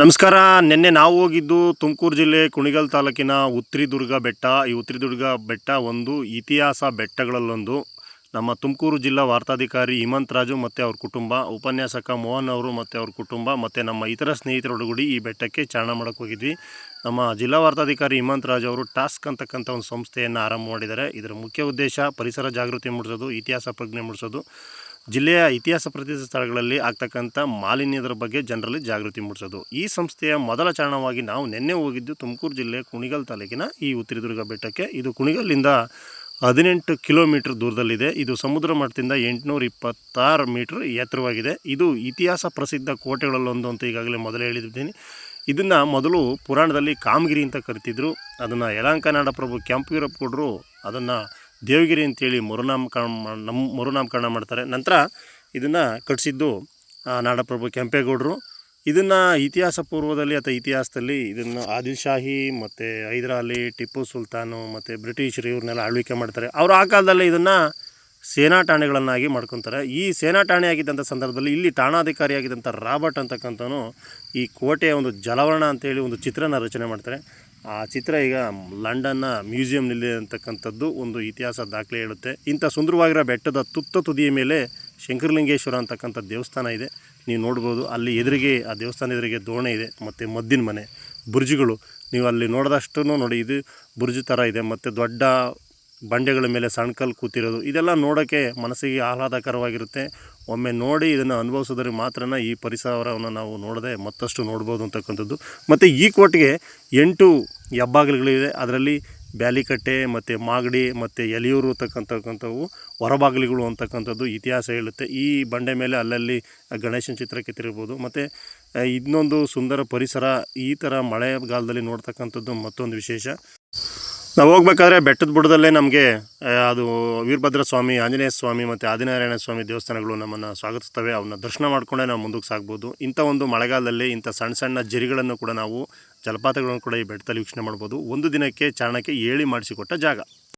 ನಮಸ್ಕಾರ. ನಿನ್ನೆ ನಾವು ಹೋಗಿದ್ದು ತುಮಕೂರು ಜಿಲ್ಲೆ ಕುಣಿಗಲ್ ತಾಲೂಕಿನ ಉತ್ರಿದುರ್ಗ ಬೆಟ್ಟ. ಈ ಉತ್ರಿದುರ್ಗ ಬೆಟ್ಟ ಒಂದು ಇತಿಹಾಸ ಬೆಟ್ಟಗಳಲ್ಲೊಂದು. ನಮ್ಮ ತುಮಕೂರು ಜಿಲ್ಲಾ ವಾರ್ತಾಧಿಕಾರಿ ಹಿಮಂತ್ ರಾಜು ಮತ್ತು ಅವ್ರ ಕುಟುಂಬ, ಉಪನ್ಯಾಸಕ ಮೋಹನ್ ಅವರು ಮತ್ತು ಅವ್ರ ಕುಟುಂಬ ಮತ್ತು ನಮ್ಮ ಇತರ ಸ್ನೇಹಿತರೊಡಗೂಡಿ ಈ ಬೆಟ್ಟಕ್ಕೆ ಚಾರಣ ಮಾಡೋಕ್ಕೆ ಹೋಗಿದ್ವಿ. ನಮ್ಮ ಜಿಲ್ಲಾ ವಾರ್ತಾಧಿಕಾರಿ ಹಿಮಂತ್ ರಾಜು ಅವರು ಟಾಸ್ಕ್ ಅಂತಕ್ಕಂಥ ಒಂದು ಸಂಸ್ಥೆಯನ್ನು ಆರಂಭ ಮಾಡಿದ್ದಾರೆ. ಇದರ ಮುಖ್ಯ ಉದ್ದೇಶ ಪರಿಸರ ಜಾಗೃತಿ ಮೂಡಿಸೋದು, ಇತಿಹಾಸ ಪ್ರಜ್ಞೆ ಮೂಡಿಸೋದು. ಜಿಲ್ಲೆಯ ಇತಿಹಾಸ ಪ್ರಸಿದ್ಧ ಸ್ಥಳಗಳಲ್ಲಿ ಆಗ್ತಕ್ಕಂಥ ಮಾಲಿನ್ಯದ ಬಗ್ಗೆ ಜನರಲ್ಲಿ ಜಾಗೃತಿ ಮೂಡಿಸೋದು. ಈ ಸಂಸ್ಥೆಯ ಮೊದಲ ಚಾರಣವಾಗಿ ನಾವು ನಿನ್ನೆ ಹೋಗಿದ್ದು ತುಮಕೂರು ಜಿಲ್ಲೆ ಕುಣಿಗಲ್ ತಾಲೂಕಿನ ಈ ಉತ್ತರದುರ್ಗ ಬೆಟ್ಟಕ್ಕೆ. ಇದು ಕುಣಿಗಲ್ಲಿಂದ ಹದಿನೆಂಟು ಕಿಲೋಮೀಟ್ರ್ ದೂರದಲ್ಲಿದೆ. ಇದು ಸಮುದ್ರ ಮಟ್ಟದಿಂದ ಎಂಟುನೂರ ಇಪ್ಪತ್ತಾರು ಮೀಟ್ರ್ ಎತ್ತರವಾಗಿದೆ. ಇದು ಇತಿಹಾಸ ಪ್ರಸಿದ್ಧ ಕೋಟೆಗಳಲ್ಲೊಂದು ಅಂತ ಈಗಾಗಲೇ ಮೊದಲೇ ಹೇಳಿದ್ದೀನಿ. ಇದನ್ನು ಮೊದಲು ಪುರಾಣದಲ್ಲಿ ಕಾಮಗಿರಿ ಅಂತ ಕರಿತಿದ್ರು. ಅದನ್ನು ಯಲಹಂಕ ಪ್ರಭು ಕೆಂಪವೀರಪ್ಪ ಕೊಡರು ಅದನ್ನು ದೇವಗಿರಿ ಅಂತೇಳಿ ಮರುನಾಮಕರಣ ನಮ್ಮ ಮರುನಾಮಕರಣ ಮಾಡ್ತಾರೆ. ನಂತರ ಇದನ್ನು ಕಟ್ಟಿಸಿದ್ದು ನಾಡಪ್ರಭು ಕೆಂಪೇಗೌಡರು. ಇದನ್ನು ಇತಿಹಾಸ ಪೂರ್ವದಲ್ಲಿ ಅಥವಾ ಇತಿಹಾಸದಲ್ಲಿ ಇದನ್ನು ಆದಿಲ್ ಶಾಹಿ ಮತ್ತು ಹೈದರಾಲಿ ಟಿಪ್ಪು ಸುಲ್ತಾನು ಮತ್ತು ಬ್ರಿಟಿಷರು ಇವ್ರನ್ನೆಲ್ಲ ಆಳ್ವಿಕೆ ಮಾಡ್ತಾರೆ. ಅವರು ಆ ಕಾಲದಲ್ಲಿ ಇದನ್ನು ಸೇನಾ ಠಾಣೆಗಳನ್ನಾಗಿ ಮಾಡ್ಕೊತಾರೆ. ಈ ಸೇನಾ ಠಾಣೆ ಆಗಿದ್ದಂಥ ಸಂದರ್ಭದಲ್ಲಿ ಇಲ್ಲಿ ಠಾಣಾಧಿಕಾರಿಯಾಗಿದ್ದಂಥ ರಾಬರ್ಟ್ ಅಂತಕ್ಕಂಥವನು ಈ ಕೋಟೆಯ ಒಂದು ಜಲವರ್ಣ ಅಂತೇಳಿ ಒಂದು ಚಿತ್ರನ ರಚನೆ ಮಾಡ್ತಾರೆ. ಆ ಚಿತ್ರ ಈಗ ಲಂಡನ್ನ ಮ್ಯೂಸಿಯಂನಲ್ಲಿ ಅಂತಕ್ಕಂಥದ್ದು ಒಂದು ಇತಿಹಾಸ ದಾಖಲೆ ಹೇಳುತ್ತೆ. ಇಂಥ ಸುಂದರವಾಗಿರೋ ಬೆಟ್ಟದ ತುತ್ತ ತುದಿಯ ಮೇಲೆ ಶಂಕರಲಿಂಗೇಶ್ವರ ಅಂತಕ್ಕಂಥ ದೇವಸ್ಥಾನ ಇದೆ. ನೀವು ನೋಡ್ಬೋದು, ಅಲ್ಲಿ ಎದುರಿಗೆ, ಆ ದೇವಸ್ಥಾನ ಎದುರಿಗೆ ದೋಣೆ ಇದೆ, ಮತ್ತು ಮದ್ದಿನ ಮನೆ, ಬುರ್ಜುಗಳು. ನೀವು ಅಲ್ಲಿ ನೋಡಿದಷ್ಟು ನೋಡಿ, ಇದು ಬುರ್ಜು ಥರ ಇದೆ, ಮತ್ತು ದೊಡ್ಡ ಬಂಡೆಗಳ ಮೇಲೆ ಸಣ್ಕಲ್ ಕೂತಿರೋದು, ಇದೆಲ್ಲ ನೋಡೋಕ್ಕೆ ಮನಸ್ಸಿಗೆ ಆಹ್ಲಾದಕರವಾಗಿರುತ್ತೆ. ಒಮ್ಮೆ ನೋಡಿ ಇದನ್ನು ಅನುಭವಿಸಿದ್ರೆ ಮಾತ್ರ ಈ ಪರಿಸರವನ್ನು ನಾವು ನೋಡದೆ ಮತ್ತಷ್ಟು ನೋಡ್ಬೋದು ಅಂತಕ್ಕಂಥದ್ದು. ಮತ್ತು ಈ ಕೋಟೆಗೆ ಎಂಟು ಹೆಬ್ಬಾಗಿಲುಗಳಿವೆ. ಅದರಲ್ಲಿ ಬ್ಯಾಲಿಕಟ್ಟೆ, ಮತ್ತು ಮಾಗಡಿ, ಮತ್ತು ಎಲಿಯೂರು ಅಂತಕ್ಕಂಥಕ್ಕಂಥವು ಹೊರಬಾಗಿಲುಗಳು ಅಂತಕ್ಕಂಥದ್ದು ಇತಿಹಾಸ ಹೇಳುತ್ತೆ. ಈ ಬಂಡೆ ಮೇಲೆ ಅಲ್ಲಲ್ಲಿ ಗಣೇಶನ ಚಿತ್ರ ಕೆತ್ತಿರ್ಬೋದು ಮತ್ತು ಇನ್ನೊಂದು ಸುಂದರ ಪರಿಸರ, ಈ ಥರ ಮಳೆಗಾಲದಲ್ಲಿ ನೋಡ್ತಕ್ಕಂಥದ್ದು ಮತ್ತೊಂದು ವಿಶೇಷ. ನಾವು ಹೋಗ್ಬೇಕಾದ್ರೆ ಬೆಟ್ಟದ ಬುಡದಲ್ಲೇ ನಮಗೆ ಅದು ವೀರಭದ್ರ ಸ್ವಾಮಿ, ಆಂಜನೇಯ ಸ್ವಾಮಿ ಮತ್ತು ಆದಿನಾರಾಯಣ ಸ್ವಾಮಿ ದೇವಸ್ಥಾನಗಳು ನಮ್ಮನ್ನು ಸ್ವಾಗತಿಸ್ತವೆ. ಅವನ್ನ ದರ್ಶನ ಮಾಡಿಕೊಂಡೇ ನಾವು ಮುಂದಕ್ಕೆ ಸಾಗ್ಬೋದು. ಇಂಥ ಒಂದು ಮಳೆಗಾಲದಲ್ಲಿ ಇಂಥ ಸಣ್ಣ ಸಣ್ಣ ಜರಿಗಳನ್ನು ಕೂಡ ನಾವು ಜಲಪಾತಗಳನ್ನು ಕೂಡ ಈ ಬೆಟ್ಟದಲ್ಲಿ ವೀಕ್ಷಣೆ ಮಾಡ್ಬೋದು. ಒಂದು ದಿನಕ್ಕೆ ಚಾರಣಕ್ಕೆ ಏಳಿ ಮಾಡಿಸಿಕೊಟ್ಟ ಜಾಗ.